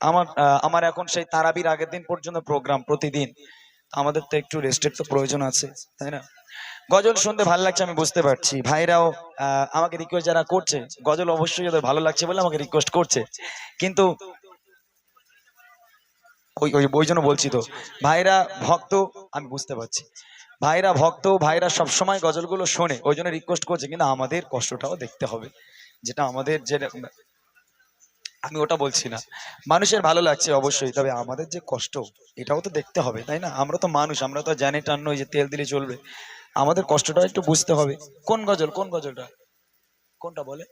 আমার আমার এখন সেই তারাবির আগের দিন পর্যন্ত প্রোগ্রাম প্রতিদিন। আমাদের তো একটু রেস্টের তো প্রয়োজন আছে, তাই না? গজল শুনতে ভালো লাগছে আমি বুঝতে পারছি। ভাইরাও আমাকে রিকোয়েস্ট যারা করছে, গজল অবশ্যই ওদের ভালো লাগছে বলে আমাকে রিকোয়েস্ট করছে। কিন্তু ওই ওই ওই জন্য বলছি তো, ভাইরা ভক্ত, আমি বুঝতে পারছি। ভাইরা ভক্ত, ভাইরা সব সময় গজলগুলো শোনে, ওই জন্য রিকোয়েস্ট করছে, কিন্তু আমাদের কষ্টটাও দেখতে হবে। যেটা আমাদের যে আমি ওটা বলছি না। মানুষের ভালো লাগছে অবশ্যই তবে আমাদের যে কষ্ট এটাও তো দেখতে হবে তাই না? আমরা তো মানুষ আমরা তো জানি টান নই যে তেল দিলে চলবে। আমাদের কষ্টটা একটু বুঝতে হবে। কোন গজল কোন গজলটা? কোনটা বলে?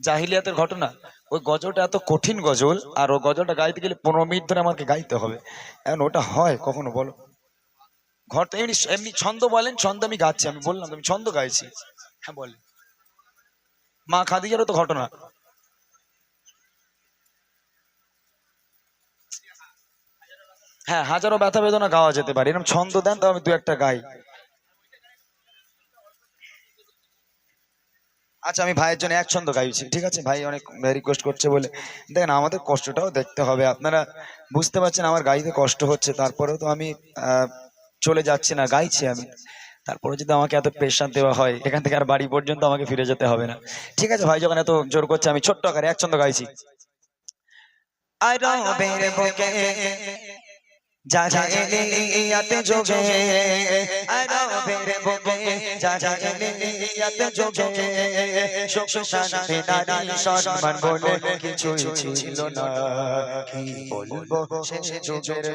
জাহিলিয়াতের ঘটনা। ওই গজলটা এত কঠিন গজল আর ওই গজলটা গাইতে গেলে পনেরো মিনিট ধরে আমাকে গাইতে হবে। এখন ওটা হয় কখনো বলো? ঘর তো এমনি এমনি ছন্দ বলেন ছন্দ আমি গাচ্ছি আমি বললাম আমি ছন্দ গাইছি। হ্যাঁ বলেন। মা খাদিজারও তো ঘটনা? হ্যাঁ হাজারো ব্যথা বেদনা গাওয়া যেতে পারে। এরকম ছন্দ দেন তো আমি দু একটা গাই। আচ্ছা আমি ভাইয়ের জন্য এক ছন্দ গাইছি, ঠিক আছে? ভাই অনেক রিকোয়েস্ট করছে বলে। দেখেন, আমাদের কষ্টটাও দেখতে হবে। আপনারা বুঝতে পারছেন, আমার গাইতে কষ্ট হচ্ছে। তারপরেও তো আমি চলে যাচ্ছি না, গাইছি আমি। তারপরে যদি আমাকে এত প্রেশার দেওয়া হয়, এখান থেকে আর বাড়ি পর্যন্ত আমাকে ফিরে যেতে হবে না। ঠিক আছে ভাই, যখন এত জোর করছে, আমি ছোট্ট আকারে এক ছন্দ গাইছি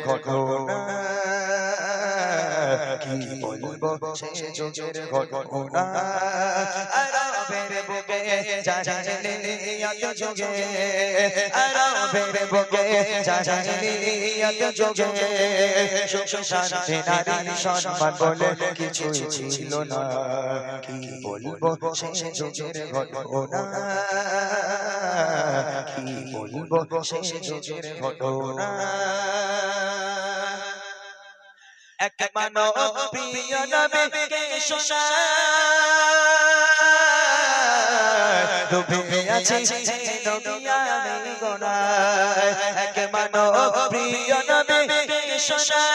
ঘটনা? কি বলব? শেষ যুগের ঘটনা। আই রবের বুকে যা যা এলিয়াতে যোগে। আই রবের বুকে যা যা এলিয়াতে যোগে। সুখ, শান্তি, নারী সম্মান বলে কিছুই ছিল না। কি বলব? শেষ যুগের ঘটনা। কি বলব? শেষ যুগের ঘটনা। এক মানো প্রিয় নবীকে শোনায় ডুবে আছে নবী গোনা এক মানো প্রিয় নবীকে শোনায়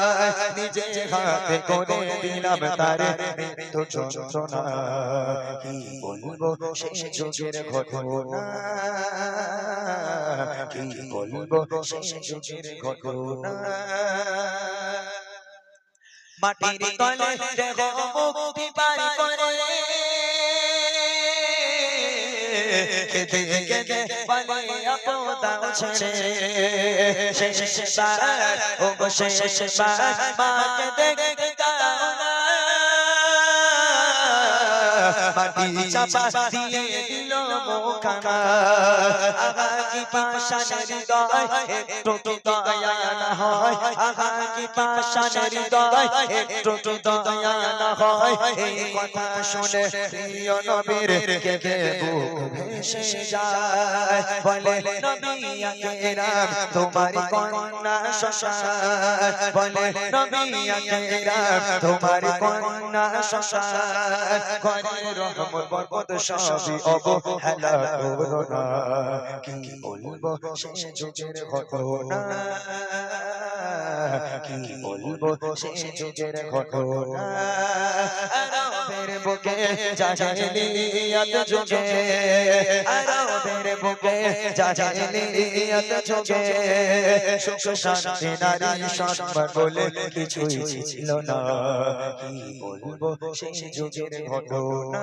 নিজে হাতে করে দিলাম তারে। তো যন্ত্রণা কি বলব সেই যুগের ঘটনা? কি বলব সেই যুগের ঘটনা? মাটির তলে দেহ মুক্তি কেঁদে কেঁদে বলে আপদাও ছেড়ে শেষ বার ও গো শেষ বার মাকে দেখতে না চাপা দিয়ে দিল মোখানা আগা কি পাশানের হৃদয়, একটু কি দয়া না হয়। আগা কি পাশানের হৃদয়, একটু কি দয়া না হয়। এই কথা শুনে প্রিয় নবীর কে কে ভেসে যায়। বলে, নবী আকেরাম তোমার কন্যা শশান বলে, নবী আকেরাম তোমার কন্যা শশান ঘরের রহম বরকত সবই অবহেলা করো না কি বলব শেষ যুগের ঘটনা? কি বলব শেষ যুগের ঘটনা? আরবের বুকে জাহিলিয়াত যুগে। আরবের বুকে জাহিলিয়াত যুগে। সুখ শান্তি নারী সম্মান বলে কিছুই ছিল না। কি বলব যুগের ঘটনা?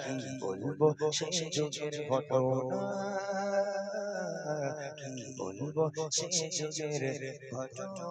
কি বলব শেষ যুগের ঘটনা? কি বলব শেষ যুগের ঘটনা?